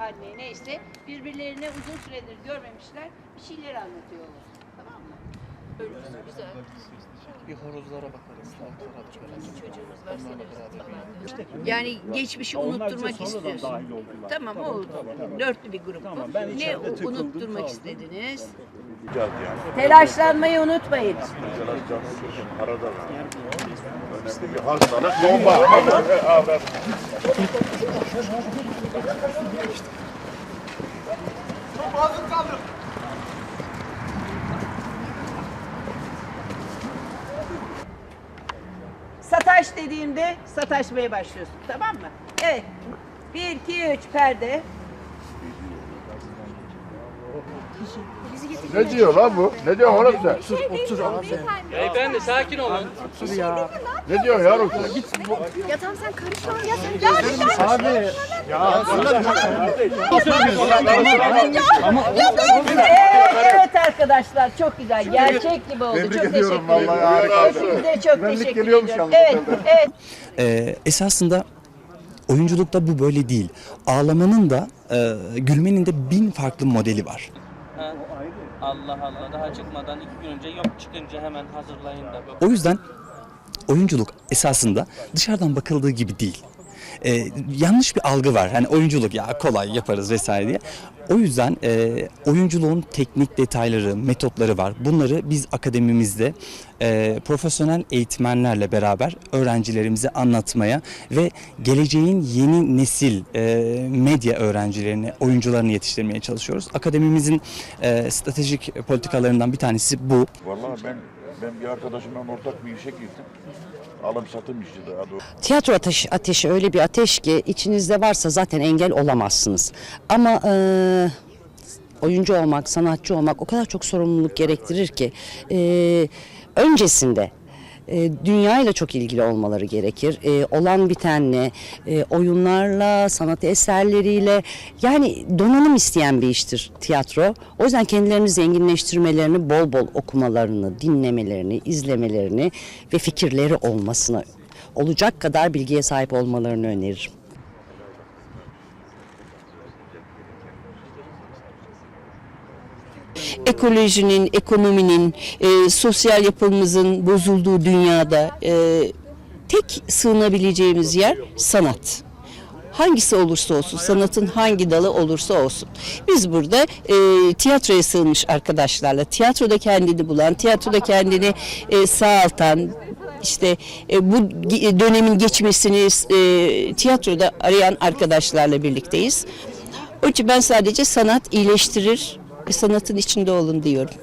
anne neyse birbirlerini uzun süredir görmemişler bir şeyler anlatıyorlar. Tamam mı? Güzel. Bir horozlara bakarız. İki çocuğumuz var. Yani geçmişi unutturmak istiyorsun. dahil oldular. Tamam, oldu. Dörtlü bir grup. Tamam, bu. ben ne içeride u- tıkıldım, unutturmak kaldım. istediniz? Gideceğiz yani. Telaşlanmayı unutmayın. Sıkın, arada da. Önemli bir hastalık bomba. Evet. Sataş dediğimde sataşmaya başlıyorsun. Tamam mı? Evet. Bir, iki, üç perde. Ne diyor lan bu? Ne diyor oğlum sen? Beyefendi sakin olun. Ne diyor yavrum sen? Ya tamam sen karışma ya sen ya Evet, evet arkadaşlar çok güzel. Gerçek gibi oldu. Tebrik çok ediyorum teşekkür vallahi ederim. harikaydı. Size çok Güvenlik teşekkür geliyormuş ediyorum. yalnız Evet, evet. Ee, esasında oyunculukta bu böyle değil. Ağlamanın da e, gülmenin de bin farklı modeli var. Ha. Allah Allah daha çıkmadan iki gün önce yok çıkınca hemen hazırlayın da. Yok. O yüzden oyunculuk esasında dışarıdan bakıldığı gibi değil. Ee, yanlış bir algı var. Hani oyunculuk ya kolay yaparız vesaire diye. O yüzden e, oyunculuğun teknik detayları, metotları var. Bunları biz akademimizde e, profesyonel eğitmenlerle beraber öğrencilerimize anlatmaya ve geleceğin yeni nesil e, medya öğrencilerini, oyuncularını yetiştirmeye çalışıyoruz. Akademimizin e, stratejik politikalarından bir tanesi bu. Vallahi ben ben bir arkadaşımla ortak bir işe girdim. Alım satım işi daha doğrusu. Tiyatro ateşi, ateşi öyle bir ateş ki içinizde varsa zaten engel olamazsınız. Ama e, oyuncu olmak, sanatçı olmak o kadar çok sorumluluk gerektirir ki e, öncesinde e, dünyayla çok ilgili olmaları gerekir. E, olan bitenle, e, oyunlarla, sanat eserleriyle yani donanım isteyen bir iştir tiyatro. O yüzden kendilerini zenginleştirmelerini, bol bol okumalarını, dinlemelerini, izlemelerini ve fikirleri olmasını olacak kadar bilgiye sahip olmalarını öneririm. Ekolojinin, ekonominin, e, sosyal yapımızın bozulduğu dünyada e, tek sığınabileceğimiz yer sanat. Hangisi olursa olsun, sanatın hangi dalı olursa olsun. Biz burada e, tiyatroya sığınmış arkadaşlarla, tiyatroda kendini bulan, tiyatroda kendini e, sağaltan, işte e, bu dönemin geçmesini e, tiyatroda arayan arkadaşlarla birlikteyiz. Onun için ben sadece sanat iyileştirir, sanatın içinde olun diyorum.